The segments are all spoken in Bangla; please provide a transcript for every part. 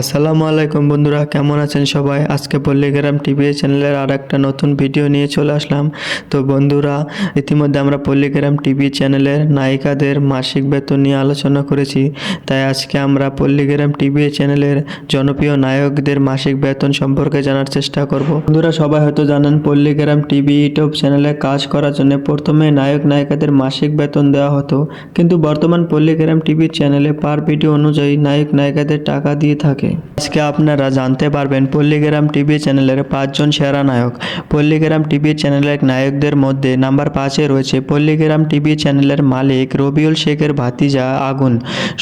আসসালামু আলাইকুম বন্ধুরা, কেমন আছেন সবাই? আজকে পল্লীগ্রাম টিভি চ্যানেলের আর একটা নতুন ভিডিও নিয়ে চলে আসলাম। তো বন্ধুরা, ইতিমধ্যে আমরা পল্লীগ্রাম টিভি চ্যানেলের নায়িকাদের মাসিক বেতন নিয়ে আলোচনা করেছি। তাই আজকে আমরা পল্লীগ্রাম টিভি চ্যানেলের জনপ্রিয় নায়কদের মাসিক বেতন সম্পর্কে জানার চেষ্টা করব। বন্ধুরা, সবাই হয়তো জানেন, পল্লীগ্রাম টিভি ইউটিউব চ্যানেলে কাজ করার জন্য প্রথমে নায়ক নায়িকাদের মাসিক বেতন দেওয়া হতো। কিন্তু বর্তমান পল্লীগ্রাম টিভি চ্যানেলে পার ভিডিও অনুযায়ী নায়ক নায়িকাদের টাকা দিয়ে থাকে। আজকে আপনারা জানতে পারবেন পল্লীগ্রাম টিভি চ্যানেলের পাঁচজন সেরা নায়ক। পল্লীগ্রাম টিভি চ্যানেলের নায়কদের মধ্যে নাম্বার পাঁচে রয়েছে পল্লীগ্রাম টিভি চ্যানেলের মালিক রবিউল শেখের ভাতিজা আগুন।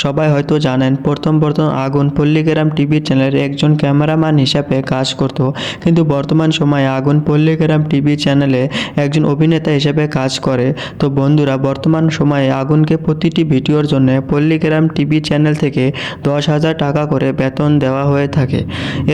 সবাই হয়তো জানেন, প্রথম প্রথম আগুন পল্লীগ্রাম টিভি চ্যানেলের একজন ক্যামেরাম্যান হিসাবে কাজ করত। কিন্তু বর্তমান সময়ে আগুন পল্লীগ্রাম টিভি চ্যানেলে একজন অভিনেতা হিসেবে কাজ করে। তো বন্ধুরা, বর্তমান সময়ে আগুনকে প্রতিটি ভিডিওর জন্য পল্লীগ্রাম টিভি চ্যানেল থেকে দশ হাজার টাকা করে বেতন দেওয়া হয়ে থাকে।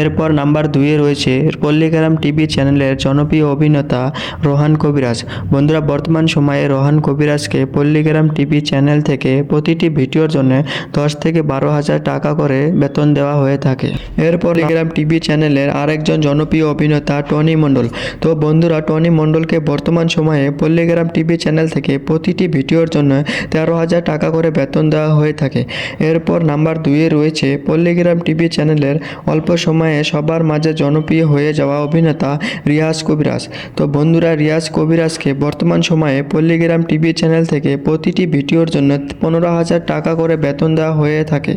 এরপর নাম্বার দুইয়ে রয়েছে পল্লীগ্রাম টিভি চ্যানেলের জনপ্রিয় অভিনেতা রোহান কবিরাজ। বন্ধুরা, বর্তমান সময়ে রোহান কবিরাজকে পল্লীগ্রাম টিভি চ্যানেল থেকে প্রতিটি ভিডিওর জন্য দশ থেকে বারো হাজার টাকা করে বেতন দেওয়া হয়ে থাকে। এরপর পল্লীগ্রাম টিভি চ্যানেলের আরেকজন জনপ্রিয় অভিনেতা টনি মণ্ডল। তো বন্ধুরা, টনি মণ্ডলকে বর্তমান সময়ে পল্লীগ্রাম টিভি চ্যানেল থেকে প্রতিটি ভিডিওর জন্য তেরো হাজার টাকা করে বেতন দেওয়া হয়ে থাকে। এরপর নাম্বার দুইয়ে রয়েছে পল্লীগ্রাম টিভি চ্যানেলের অল্প সময়ে সবার মাঝে জনপ্রিয় হয়ে যাওয়া অভিনেতা রিয়াজ কবিরাজ। তো বন্ধুরা, রিয়াজ কবিরাজকে বর্তমান সময়ে পল্লীগ্রাম টিভি চ্যানেল থেকে প্রতিটি ভিডিওর জন্য পনেরো হাজার টাকা করে বেতন দেওয়া হয়ে থাকে।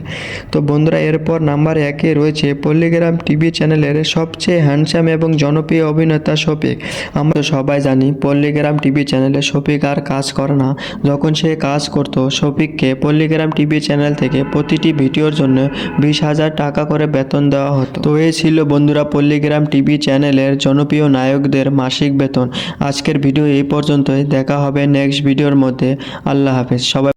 তো বন্ধুরা, এরপর নাম্বার একে রয়েছে পল্লীগ্রাম টিভি চ্যানেলের সবচেয়ে হ্যান্ডসাম এবং জনপ্রিয় অভিনেতা শফিক। আমরা সবাই জানি, পল্লীগ্রাম টিভি চ্যানেলে শফিক আর কাজ করে না। যখন সে কাজ করতো, শফিককে পল্লীগ্রাম টিভি চ্যানেল থেকে প্রতিটি ভিডিওর জন্য বিশ হাজার টাকা করে বেতন দেওয়া হতো। তো এই ছিল বন্ধুরা পল্লীগ্রাম টিভি চ্যানেলের জনপ্রিয় নায়কদের মাসিক বেতন। আজকের ভিডিও এই পর্যন্তই। দেখা হবে নেক্সট ভিডিওর মধ্যে। আল্লাহ হাফেজ। সবাই